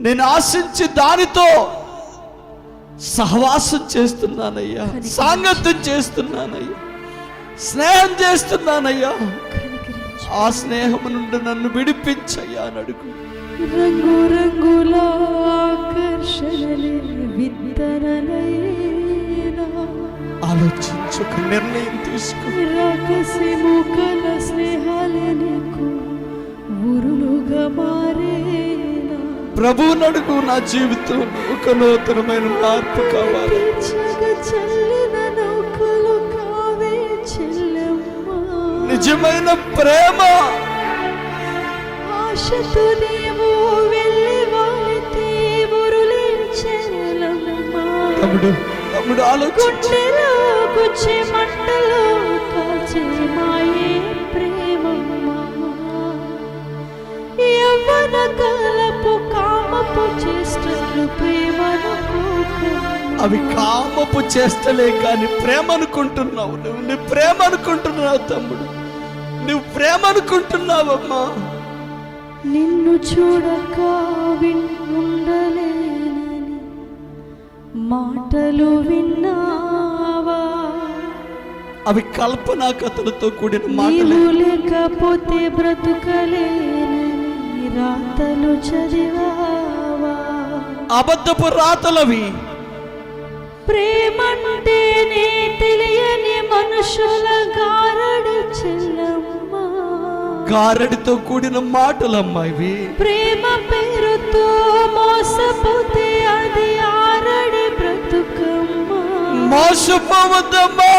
నేను ఆశించి దానితో సహవాసం చేస్తున్నానయ్యా సాంగత్యం చేస్తున్నానయ్యా స్నేహం చేస్తున్నానయ్యా. ఆ స్నేహం నుండి నన్ను విడిపించయ్యా అని అడుగు. రంగు రంగుల ఆలోచించు నిర్ణయం తీసుకో. ప్రభువుని అడుగు నా జీవితం. ఒక నూతనమైన మార్పు కావాలి. నిజమైన ప్రేమ. ఆశతో నీవు వెళ్ళి వాలితే ఊరులించెల్లమ్మ తమ్ముడు తమ్ముడు ఆలోచించు. మంటలో కాచే మాయే అవి కామపు చేస్తలే కానీ ప్రేమ అనుకుంటున్నావు నువ్వు నీ ప్రేమ అనుకుంటున్నావు తమ్ముడు. నువ్వు ప్రేమ అనుకుంటున్నావమ్మా నిన్ను చూడక విండలేనని మాటలు విన్నావా? అవి కల్పనా కథలతో కూడిన మాటలే. లేకపోతే బ్రతుకలేనని రాతలు చదివావా? అబద్ధపు రాతలవి. ప్రేమంటేనే తెలియని మనుషుల గారడి చెల్లమ్మ. గారడితో కూడిన మాటలమ్మా ఇవి. ప్రేమ పేరుతో మోసపోతే అది ఆరడి బ్రతుకమ్మ. మోసపోవద్దమ్మా.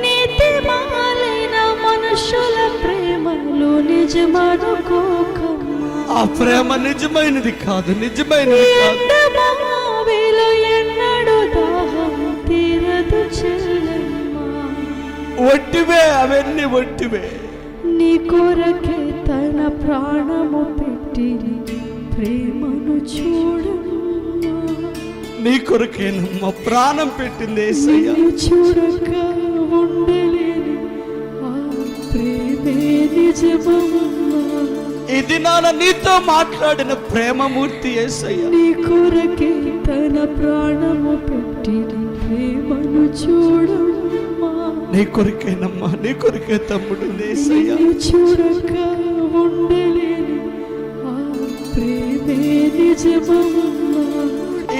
నీతి మాలైన మనుషుల ప్రేమలు నిజమనుకోకమ్మ ఆ ప్రేమ నిజమైనది కాదు నిజమైనది కాదు. ఒట్టివే అవన్నీ ఒట్టివే. నీ కొరకే తన ప్రాణము పెట్టి ప్రేమను చూడమ్మా. నీ కొరకేనమ్మా ప్రాణం పెట్టింది ఏసయ్య. చూడక ఉండలేని ఆ ప్రేమే నిజమమ్మా. ఇది నాన్న నీతో మాట్లాడిన ప్రేమమూర్తి ఏసయ్య. నీ కొరకే తన ప్రాణము పెట్టి ప్రేమను చూడమ్మా. నీ కొరకేనమ్మా నీ కొరకే తమ్ముడు ఏసయ్య. చూడక ఉండలేని ఆ ప్రేమే నిజమమ్మా.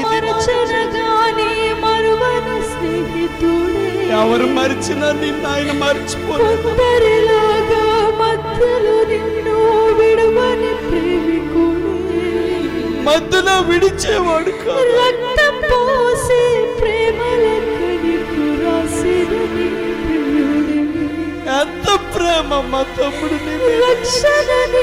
మరచనగానే మరువని స్నేహితుడే. ఎవరు మరిచినా నిన్ను ఆయన మర్చిపోలేదు. మధ్యలో విడిచేవాడు రక్తం పోసి ప్రియుడే ఎంత ప్రేమ మా తమ్ముడు రాని